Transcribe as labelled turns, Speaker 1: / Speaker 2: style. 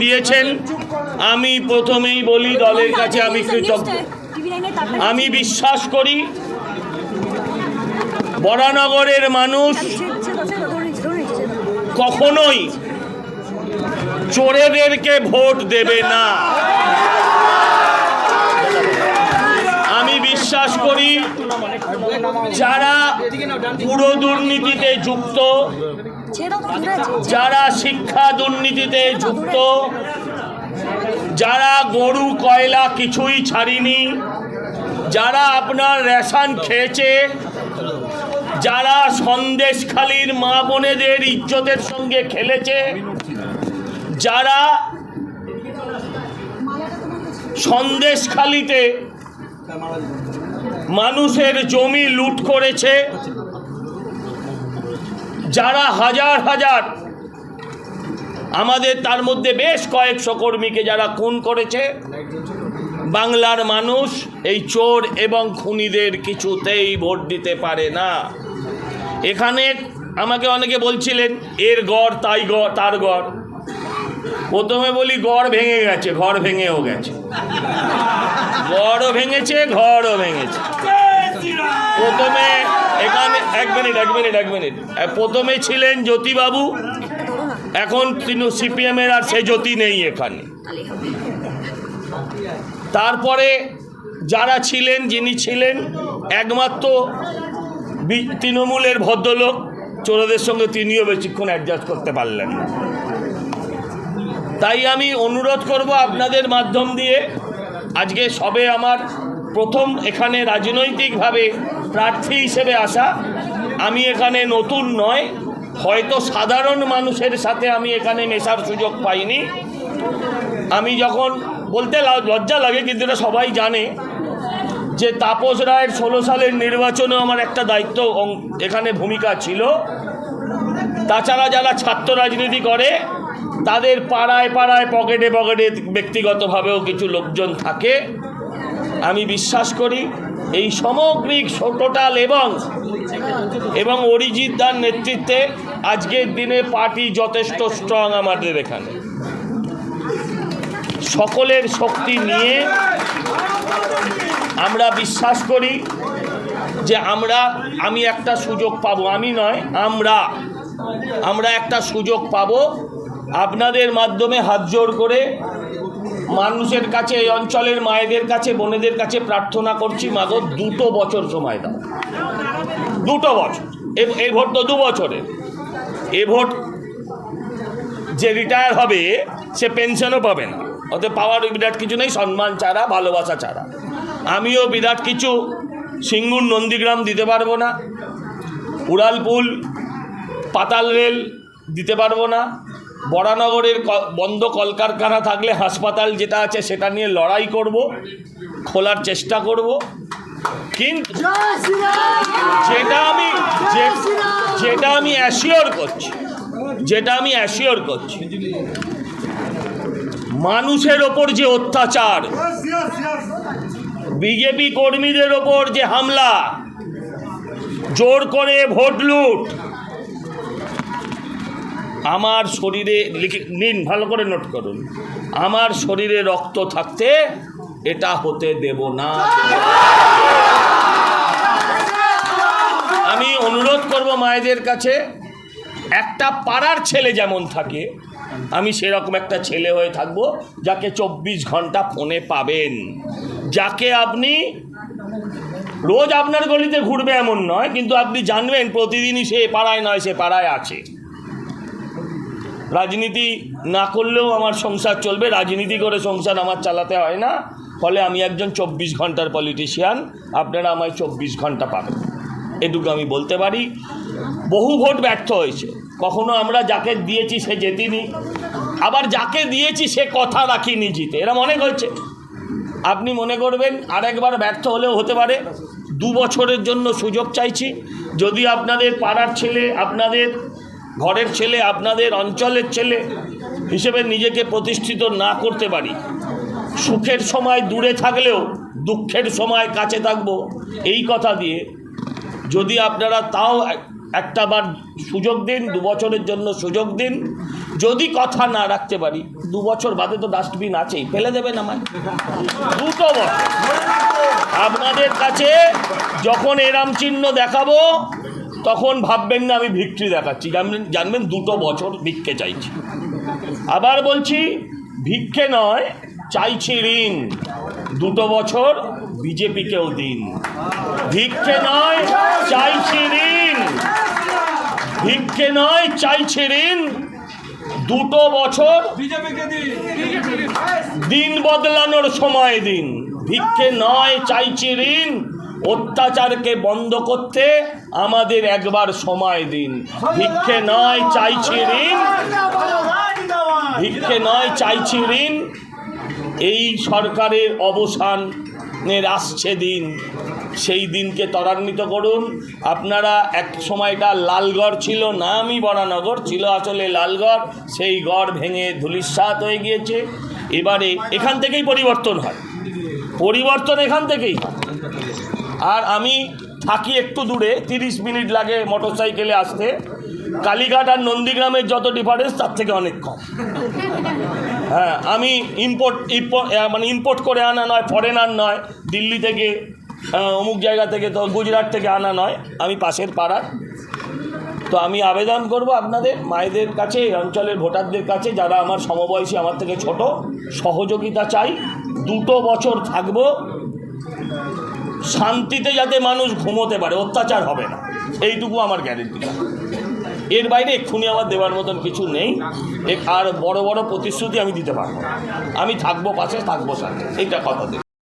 Speaker 1: দিয়েছেন। আমি প্রথমেই বলি দলের কাছে আমি কৃতজ্ঞ। আমি বিশ্বাস করি বরানগরের মানুষ কখনোই চোরেদেরকে ভোট দেবে না। আমি বিশ্বাস করি যারা পুরো দুর্নীতিতে যুক্ত যারা শিক্ষা দুর্নীতিতে যুক্ত, যারা গরু, কয়লা কিছুই ছাড়িনি, যারা আপনার রেশন খেয়েছে, যারা সন্দেশখালীর মা বোনেদের ইজ্জতের সঙ্গে খেলেছে, যারা সন্দেশখালিতে মানুষের জমি লুট করেছে যারা হাজার হাজার আমাদের তার মধ্যে বেশ কয়েকশো কর্মীকে যারা খুন করেছে, বাংলার মানুষ এই চোর এবং খুনিদের কিছুতেই ভোট দিতে পারে না। এখানে আমাকে অনেকে বলছিলেন, এর গড়, তাই গড়, তার গড়। প্রথমে বলি, গড় ভেঙে গেছে, ঘর ভেঙেও গেছে। গড়ও ভেঙেছে, ঘরও ভেঙেছে। প্রথমে এখানে এক মিনিট এক মিনিট এক মিনিট। প্রথমে ছিলেন জ্যোতিবাবু। এখন তিনি সিপিএমের আর সে জ্যোতি নেই এখানে। তারপরে যারা ছিলেন, যিনি ছিলেন, একমাত্র তৃণমূলের ভদ্রলোক, চোরদের সঙ্গে তিনিও বেশিক্ষণ অ্যাডজাস্ট করতে পারলেন তাই আমি অনুরোধ করব আপনাদের মাধ্যম দিয়ে, আজকে সবে আমার প্রথম এখানে রাজনৈতিকভাবে প্রার্থী হিসেবে আসা, আমি এখানে নতুন নয়, হয়তো সাধারণ মানুষের সাথে আমি এখানে মেশার সুযোগ পাইনি। আমি যখন, বলতে লজ্জা লাগে, কিন্তু এটা সবাই জানে যে তাপস রায়ের ষোলো সালের নির্বাচনে আমার একটা দায়িত্ব এখানে ভূমিকা ছিল। তাছাড়া যারা ছাত্র রাজনীতি করে, তাদের পাড়ায় পাড়ায় পকেটে পকেটে ব্যক্তিগতভাবেও কিছু লোকজন থাকে। আমি বিশ্বাস করি এই সামগ্রিক টোটাল এবং এবং অরিজিৎ দার নেতৃত্বে আজকের দিনে পার্টি যথেষ্ট স্ট্রং আমাদের এখানে। সকলের শক্তি নিয়ে আমরা বিশ্বাস করি যে আমরা, আমি একটা সুযোগ পাবো, আমি নয়, আমরা আমরা একটা সুযোগ পাবো। আপনাদের মাধ্যমে হাত জোর করে মানুষের কাছে, এই অঞ্চলের মায়েদের কাছে, বোনেদের কাছে প্রার্থনা করছি, মাগো, দুটো বছর সময় দাও। দুটো বছর। এ- ভোট তো দু বছরের। এ ভোট যে রিটায়ার হবে, সে পেনশনও পাবে না। ওতে পাওয়ার বিরাট কিছু নেই, সম্মান ছাড়া, ভালোবাসা ছাড়া। আমিও বিরাট কিছু সিঙ্গুর নন্দীগ্রাম দিতে পারব না। উড়ালপুল পাতাল রেল দিতে পারব না। বরানগরের বন্ধ কলকারখানা থাকলে হাসপাতাল যেটা আছে সেটা নিয়ে লড়াই করব খোলার চেষ্টা করব। কিন্তু যেটা আমি যেটা আমি অ্যাসিওর করছি যেটা আমি অ্যাসিওর করছি মানুষের ওপর যে অত্যাচার বিজেপি কর্মীদের ওপর যে হামলা জোর করে ভোট লুট আমার শরীরে লিখে, নিন, ভালো করে নোট করুন। আমার শরীরে রক্ত থাকতে এটা হতে দেব না। আমি অনুরোধ করব মায়েদের কাছে, একটা পাড়ার ছেলে যেমন থাকে, আমি সেরকম একটা ছেলে হয়ে থাকব যাকে চব্বিশ ঘণ্টা ফোনে পাবেন। যাকে আপনি, রোজ আপনার গলিতে ঘুরবে এমন নয়, কিন্তু আপনি জানবেন প্রতিদিনই সে পাড়ায় নয়, সে পাড়ায় আছে। রাজনীতি না করলেও আমার সংসার চলবে, রাজনীতি করে সংসার আমার চালাতে হয় না। ফলে আমি একজন চব্বিশ ঘণ্টার পলিটিশিয়ান আপনারা আমায় চব্বিশ ঘণ্টা পাবেন। এটুকু আমি বলতে পারি। বহু ভোট ব্যর্থ হয়েছে। কখনো আমরা যাকে দিয়েছি সে জেতিনি, আবার যাকে দিয়েছি সে কথা রাখিনি জিতে। এরম অনেক হয়েছে। আপনি মনে করবেন, আরেকবার ব্যর্থ হলেও হতে পারে। দু বছরের জন্য সুযোগ চাইছি। যদি আপনাদের পাড়ার ছেলে, আপনাদের ঘরের ছেলে আপনাদের অঞ্চলের ছেলে হিসেবে নিজেকে প্রতিষ্ঠিত না করতে পারি। সুখের সময় দূরে থাকলেও দুঃখের সময় কাছে থাকব এই কথা দিয়ে যদি আপনারা তাও এক- একটা বার সুযোগ দিন, দু বছরের জন্য সুযোগ দিন, যদি কথা না রাখতে পারি, দু বছর বাদে তো ডাস্টবিন আছেই, ফেলে দেবেন আমায়। দুটো বছর। আপনাদের কাছে যখন এরাম চিহ্ন দেখাবো তখন ভাববেন না আমি ভিক্টরি দেখাচ্ছি। জানবেন জানবেন দুটো বছর ভিক্ষে চাইছি। আবার বলছি ভিক্ষে নয় চাইছি ঋণ। দুটো বছর বিজেপিকেও দিন। ভিক্ষে নয় চাইছি ঋণ। ভিক্ষে নয় চাইছি ঋণ। দুটো বছর
Speaker 2: দিন।
Speaker 1: দিন বদলানোর সময় দিন। ভিক্ষে নয় চাইছি ঋণ। অত্যাচারকে বন্ধ করতে আমাদের একবার সময় দিন। ভিক্ষে নয় চাইছি ঋণ। ভিক্ষে নয় চাইছি ঋণ। এই সরকারের অবসানের আসছে দিন। সেই দিনকে ত্বরান্বিত করুন। আপনারা এক সময়টা লালগড় ছিল, নামই বরানগর, ছিল আসলে লালগড়। সেই গড় ভেঙে ধুলিস্বাত হয়ে গিয়েছে। এবারে এখান থেকেই পরিবর্তন হয়। পরিবর্তন এখান থেকেই হয়। আর আমি থাকি একটু দূরে, তিরিশ মিনিট লাগে মোটর সাইকেলে আসতে। কালীঘাট আর নন্দীগ্রামের যত ডিফারেন্স তার থেকে অনেক কম। হ্যাঁ আমি ইম্পোর্ট মানে ইম্পোর্ট করে আনা নয় ফরেনার নয়, দিল্লি থেকে অমুক জায়গা থেকে তো গুজরাট থেকে আনা নয়, আমি পাশের পাড়ার। তো আমি আবেদন করব আপনাদের, মায়েদের কাছে এই অঞ্চলের ভোটারদের কাছে, যারা আমার সমবয়সী, আমার থেকে ছোট, সহযোগিতা চাই। দুটো বছর থাকব শান্তিতে যাতে মানুষ ঘুমোতে পারে, অত্যাচার হবে না। এইটুকু আমার গ্যারেন্টি এর বাইরে এক্ষুনি আমার দেওয়ার মতন কিছু নেই। আর বড় বড় প্রতিশ্রুতি আমি দিতে পারব। আমি থাকব পাশে, থাকব সাথে। এইটা কথা।